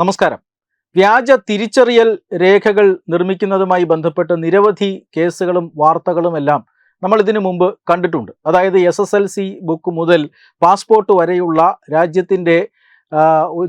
നമസ്കാരം. വ്യാജ തിരിച്ചറിയൽ രേഖകൾ നിർമ്മിക്കുന്നതുമായി ബന്ധപ്പെട്ട് നിരവധി കേസുകളും വാർത്തകളും എല്ലാം നമ്മൾ ഇതിനു മുമ്പ് കണ്ടിട്ടുണ്ട്. അതായത് S S L C book മുതൽ പാസ്പോർട്ട് വരെയുള്ള രാജ്യത്തിന്റെ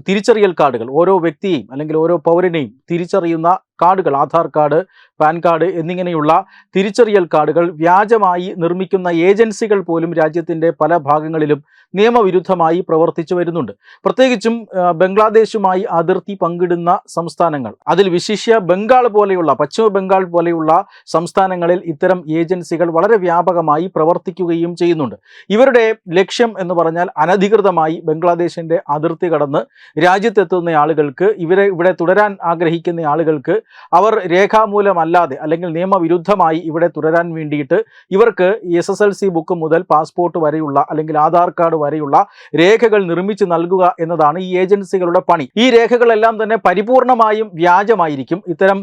തിരിച്ചറിയൽ കാർഡുകൾ. ഓരോ വ്യക്തിയെയും അല്ലെങ്കിൽ ഓരോ പൗരനെയും തിരിച്ചറിയുന്ന കാർഡുകൾ ആധാർ കാർഡ് പാൻ കാർഡ് എന്നിങ്ങനെയുള്ള തിരിച്ചറിയൽ കാർഡുകൾ വ്യാജമായി നിർമ്മിക്കുന്ന ഏജൻസികൾ പോലും രാജ്യത്തിന്റെ പല ഭാഗങ്ങളിലും നിയമവിരുദ്ധമായി പ്രവർത്തിച്ചു വരുന്നുണ്ട്. പ്രത്യേകിച്ചും ബംഗ്ലാദേശുമായി അതിർത്തി പങ്കിടുന്ന സംസ്ഥാനങ്ങൾ. അതിൽ വിശിഷ്യ ബംഗാൾ പോലെയുള്ള പശ്ചിമ ബംഗാൾ പോലെയുള്ള സംസ്ഥാനങ്ങളിൽ ഇത്തരം ഏജൻസികൾ വളരെ വ്യാപകമായി പ്രവർത്തിക്കുകയും ചെയ്യുന്നുണ്ട്. ഇവരുടെ ലക്ഷ്യം എന്ന് പറഞ്ഞാൽ അനധികൃതമായി ബംഗ്ലാദേശിന്റെ അതിർത്തി കടന്ന് രാജ്യത്തെത്തുന്ന ആളുകൾക്ക് ഇവരെ ഇവിടെ തുടരാൻ ആഗ്രഹിക്കുന്ന ആളുകൾക്ക് അവർ രേഖാമൂലമല്ലാതെ അല്ലെങ്കിൽ നിയമവിരുദ്ധമായി ഇവിടെ തുടരാൻ വേണ്ടിയിട്ട് ഇവർക്ക് S S L C book മുതൽ പാസ്പോർട്ട് വരെയുള്ള അല്ലെങ്കിൽ ആധാർ കാർഡ് വരെയുള്ള രേഖകൾ നിർമ്മിച്ച് നൽകുക എന്നതാണ് ഈ ഏജൻസികളുടെ പണി. ഈ രേഖകളെല്ലാം തന്നെ പരിപൂർണമായും വ്യാജമായിരിക്കും. ഇത്തരം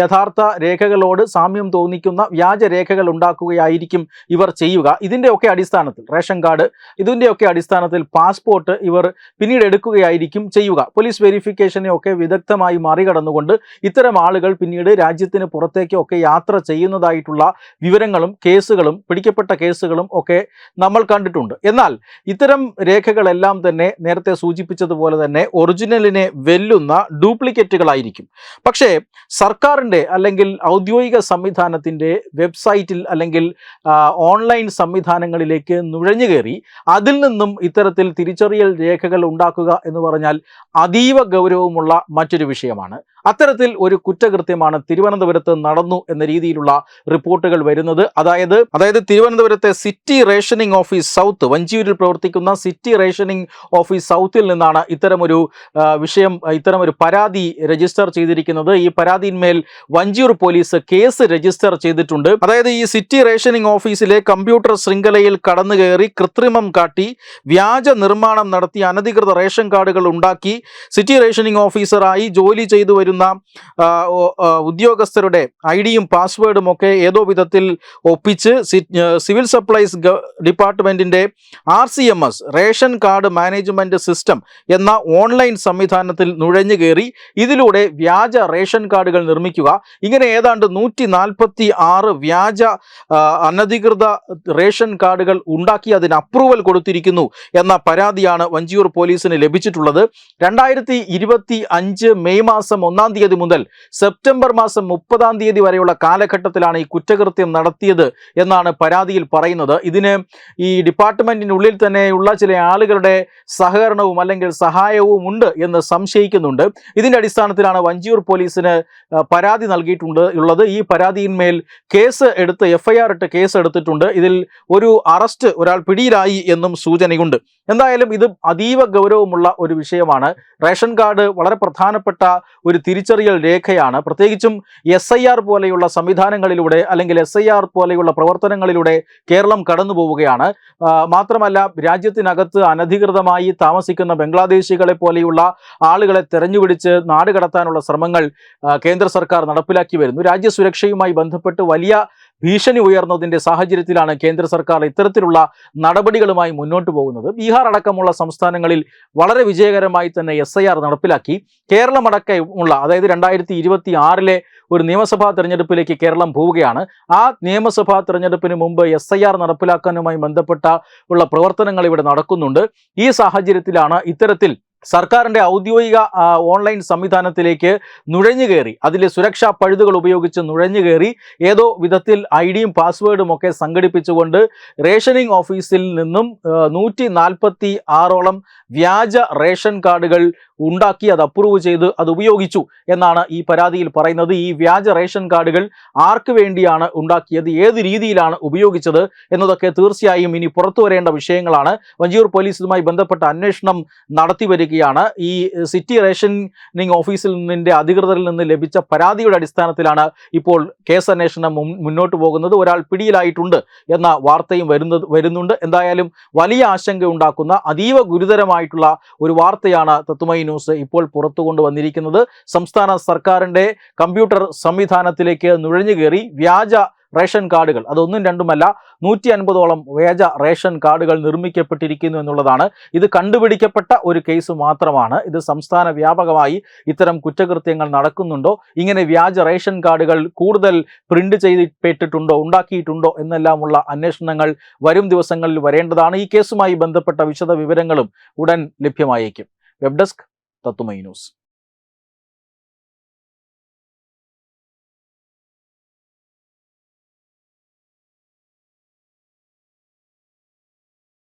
യഥാർത്ഥ രേഖകളോട് സാമ്യം തോന്നിക്കുന്ന വ്യാജ രേഖകൾ ഉണ്ടാക്കുകയായിരിക്കും ഇവർ ചെയ്യുക. ഇതിന്റെയൊക്കെ അടിസ്ഥാനത്തിൽ റേഷൻ കാർഡ് ഇതിന്റെയൊക്കെ അടിസ്ഥാനത്തിൽ പാസ്പോർട്ട് ഇവർ പിന്നീട് എടുക്കുകയായിരിക്കും ചെയ്യുക. പോലീസ് വെരിഫിക്കേഷനെ ഒക്കെ വിദഗ്ധമായി മറികടന്നുകൊണ്ട് ഇത്തരം ആളുകൾ പിന്നീട് രാജ്യത്തിന് പുറത്തേക്കൊക്കെ യാത്ര ചെയ്യുന്നതായിട്ടുള്ള വിവരങ്ങളും കേസുകളും പിടിക്കപ്പെട്ട കേസുകളും ഒക്കെ നമ്മൾ കണ്ടിട്ടുണ്ട്. എന്നാൽ ഇത്തരം രേഖകളെല്ലാം തന്നെ നേരത്തെ സൂചിപ്പിച്ചതുപോലെ തന്നെ ഒറിജിനലിനെ വെല്ലുന്ന ഡ്യൂപ്ലിക്കേറ്റുകളായിരിക്കും. പക്ഷേ സർക്കാരിന്റെ അല്ലെങ്കിൽ ഔദ്യോഗിക സംവിധാനത്തിന്റെ വെബ്സൈറ്റിൽ അല്ലെങ്കിൽ ഓൺലൈൻ സംവിധാനങ്ങളിലേക്ക് നുഴഞ്ഞു കയറി അതിൽ നിന്നും ഇത്തരത്തിൽ തിരിച്ചറിയൽ രേഖകൾ ഉണ്ടാക്കുക എന്ന് പറഞ്ഞാൽ അതീവ ഗൗരവമുള്ള മറ്റൊരു വിഷയമാണ്. അത്തരത്തിൽ ഒരു കുറ്റകൃത്യമാണ് തിരുവനന്തപുരത്ത് നടന്നു എന്ന രീതിയിലുള്ള റിപ്പോർട്ടുകൾ വരുന്നത്. അതായത് അതായത് തിരുവനന്തപുരത്തെ സിറ്റി റേഷനിങ് ഓഫീസ് സൗത്ത് വഞ്ചിയൂരിൽ പ്രവർത്തിക്കുന്ന സിറ്റി റേഷനിങ് ഓഫീസ് സൗത്തിൽ നിന്നാണ് ഇത്തരമൊരു വിഷയം ഇത്തരമൊരു പരാതി രജിസ്റ്റർ ചെയ്തിരിക്കുന്നത്. ഈ പരാതിന്മേൽ വഞ്ചിയൂർ പോലീസ് കേസ് രജിസ്റ്റർ ചെയ്തിട്ടുണ്ട്. അതായത് ഈ സിറ്റി റേഷനിങ് ഓഫീസിലെ കമ്പ്യൂട്ടർ ശൃംഖലയിൽ കടന്നു കയറി കൃത്രിമം കാട്ടി വ്യാജ നിർമ്മാണം നടത്തി അനധികൃത റേഷൻ കാർഡുകൾ ഉണ്ടാക്കി സിറ്റി റേഷനിങ് ഓഫീസറായി ജോലി ചെയ്തു വരുന്ന ഉദ്യോഗസ്ഥരുടെ ഐ ഡിയും പാസ്വേഡും ഒക്കെ ഏതോ വിധത്തിൽ ഒപ്പിച്ച് സിവിൽ സപ്ലൈസ് ഡിപ്പാർട്ട്മെന്റിന്റെ R C M S ration card management system എന്ന ഓൺലൈൻ സംവിധാനത്തിൽ നുഴഞ്ഞു കയറി ഇതിലൂടെ വ്യാജ റേഷൻ കാർഡുകൾ നിർമ്മിക്കുക. ഇങ്ങനെ ഏതാണ്ട് നൂറ്റി നാൽപ്പത്തി ആറ് വ്യാജ അനധികൃത റേഷൻ കാർഡുകൾ ഉണ്ടാക്കി അതിന് അപ്രൂവൽ കൊടുത്തിരിക്കുന്നു എന്ന പരാതിയാണ് വഞ്ചിയൂർ പോലീസിന് ലഭിച്ചിട്ടുള്ളത്. രണ്ടായിരത്തി ഇരുപത്തി അഞ്ച് മെയ് മാസം ഒന്നാം തീയതി മുതൽ സെപ്റ്റംബർ മാസം മുപ്പതാം തീയതി വരെയുള്ള കാലഘട്ടത്തിലാണ് ഈ കുറ്റകൃത്യം നടത്തിയത് എന്നാണ് പരാതിയിൽ പറയുന്നത്. ഇതിന് ഈ ഡിപ്പാർട്ട്മെന്റിനുള്ളിൽ തന്നെയുള്ള ചില ആളുകളുടെ സഹകരണവും അല്ലെങ്കിൽ സഹായവും ഉണ്ട് എന്ന് സംശയിക്കുന്നുണ്ട്. ഇതിന്റെ അടിസ്ഥാനത്തിലാണ് വഞ്ചിയൂർ പോലീസിന് പരാതി നൽകിയിട്ടുണ്ട് ഉള്ളത്. ഈ പരാതിയിന്മേൽ കേസ് എടുത്ത് എഫ്ഐആർ ഇട്ട് കേസ് എടുത്തിട്ടുണ്ട്. ഇതിൽ ഒരു അറസ്റ്റ് ഒരാൾ പിടിയിലായി എന്നും സൂചനയുണ്ട്. എന്തായാലും ഇത് അതീവ ഗൗരവമുള്ള ഒരു വിഷയമാണ്. റേഷൻ കാർഡ് വളരെ പ്രധാനപ്പെട്ട ഒരു തിരിച്ചറിയൽ രേഖയാണ്. പ്രത്യേകിച്ചും എസ് ഐ ആർ പോലെയുള്ള സംവിധാനങ്ങളിലൂടെ അല്ലെങ്കിൽ എസ് ഐ ആർ പോലെയുള്ള പ്രവർത്തനങ്ങളിലൂടെ കേരളം കടന്നു പോവുകയാണ്. മാത്രമല്ല രാജ്യത്തിനകത്ത് അനധികൃതമായി താമസിക്കുന്ന ബംഗ്ലാദേശികളെ പോലെയുള്ള ആളുകളെ തെരഞ്ഞുപിടിച്ച് നാട് കടത്താനുള്ള ശ്രമങ്ങൾ കേന്ദ്ര സർക്കാർ നടപ്പിലാക്കി വരുന്നു. രാജ്യസുരക്ഷയുമായി ബന്ധപ്പെട്ട് വലിയ ഭീഷണി ഉയർന്നതിന്റെ സാഹചര്യത്തിലാണ് കേന്ദ്ര സർക്കാർ ഇത്തരത്തിലുള്ള നടപടികളുമായി മുന്നോട്ട് പോകുന്നത്. ബീഹാർ അടക്കമുള്ള സംസ്ഥാനങ്ങളിൽ വളരെ വിജയകരമായി തന്നെ എസ് നടപ്പിലാക്കി. കേരളമടക്കമുള്ള അതായത് രണ്ടായിരത്തി ഇരുപത്തി ആറിലെ ഒരു നിയമസഭാ തെരഞ്ഞെടുപ്പിലേക്ക് കേരളം പോവുകയാണ്. ആ നിയമസഭാ തെരഞ്ഞെടുപ്പിന് മുമ്പ് എസ് ഐ ആർ നടപ്പിലാക്കാനുമായി ബന്ധപ്പെട്ട ഉള്ള പ്രവർത്തനങ്ങൾ ഇവിടെ നടക്കുന്നുണ്ട്. ഈ സാഹചര്യത്തിലാണ് ഇത്തരത്തിൽ സർക്കാരിന്റെ ഔദ്യോഗിക ഓൺലൈൻ സംവിധാനത്തിലേക്ക് നുഴഞ്ഞു കയറി. അതിലെ സുരക്ഷാ പഴുതുകൾ ഉപയോഗിച്ച് നുഴഞ്ഞു കയറി. ഏതോ വിധത്തിൽ ഐ ഡിയും പാസ്വേഡും ഒക്കെ സംഘടിപ്പിച്ചുകൊണ്ട് റേഷനിങ് ഓഫീസിൽ നിന്നും നൂറ്റി നാൽപ്പത്തി ആറോളം വ്യാജ റേഷൻ കാർഡുകൾ ഉണ്ടാക്കി അത് അപ്രൂവ് ചെയ്ത് അത് ഉപയോഗിച്ചു എന്നാണ് ഈ പരാതിയിൽ പറയുന്നത്. ഈ വ്യാജ റേഷൻ കാർഡുകൾ ആർക്ക് വേണ്ടിയാണ് ഉണ്ടാക്കിയത്? ഏത് രീതിയിലാണ് ഉപയോഗിച്ചത്? എന്നതൊക്കെ തീർച്ചയായും ഇനി പുറത്തു വരേണ്ട വിഷയങ്ങളാണ്. വഞ്ചിയൂർ പോലീസുമായി ബന്ധപ്പെട്ട അന്വേഷണം നടത്തി വരികയാണ് ഈ സിറ്റി റേഷനിങ് ഓഫീസിൽ നിന്നിന്റെ അധികൃതരിൽ നിന്ന് ലഭിച്ച പരാതിയുടെ അടിസ്ഥാനത്തിലാണ് ഇപ്പോൾ കേസ് അന്വേഷണം മുന്നോട്ട് പോകുന്നത്. ഒരാൾ പിടിയിലായിട്ടുണ്ട് എന്ന വാർത്തയും വരുന്നത് വരുന്നുണ്ട്. എന്തായാലും വലിയ ആശങ്ക ഉണ്ടാക്കുന്ന അതീവ ഗുരുതരമായിട്ടുള്ള ഒരു വാർത്തയാണ് തത്തുമൈ ന്യൂസ് ഇപ്പോൾ പുറത്തു കൊണ്ടുവന്നിരിക്കുന്നത് സംസ്ഥാന സർക്കാരിന്റെ കമ്പ്യൂട്ടർ സംവിധാനത്തിലേക്ക് നുഴഞ്ഞു കയറി വ്യാജ റേഷൻ കാർഡുകൾ. അതൊന്നും രണ്ടുമല്ല നൂറ്റി അൻപതോളം വേജ റേഷൻ കാർഡുകൾ നിർമ്മിക്കപ്പെട്ടിരിക്കുന്നു എന്നുള്ളതാണ്. ഇത് കണ്ടുപിടിക്കപ്പെട്ട ഒരു കേസ് മാത്രമാണ്. ഇത് സംസ്ഥാന വ്യാപകമായി ഇത്തരം കുറ്റകൃത്യങ്ങൾ നടക്കുന്നുണ്ടോ? ഇങ്ങനെ വ്യാജ റേഷൻ കാർഡുകൾ കൂടുതൽ പ്രിന്റ് ചെയ്തിട്ടുണ്ടോ ഉണ്ടാക്കിയിട്ടുണ്ടോ എന്നെല്ലാമുള്ള അന്വേഷണങ്ങൾ വരും ദിവസങ്ങളിൽ വരേണ്ടതാണ്. ഈ കേസുമായി ബന്ധപ്പെട്ട വിശദവിവരങ്ങളും ഉടൻ ലഭ്യമായേക്കും. Web desk Tatwamayi news.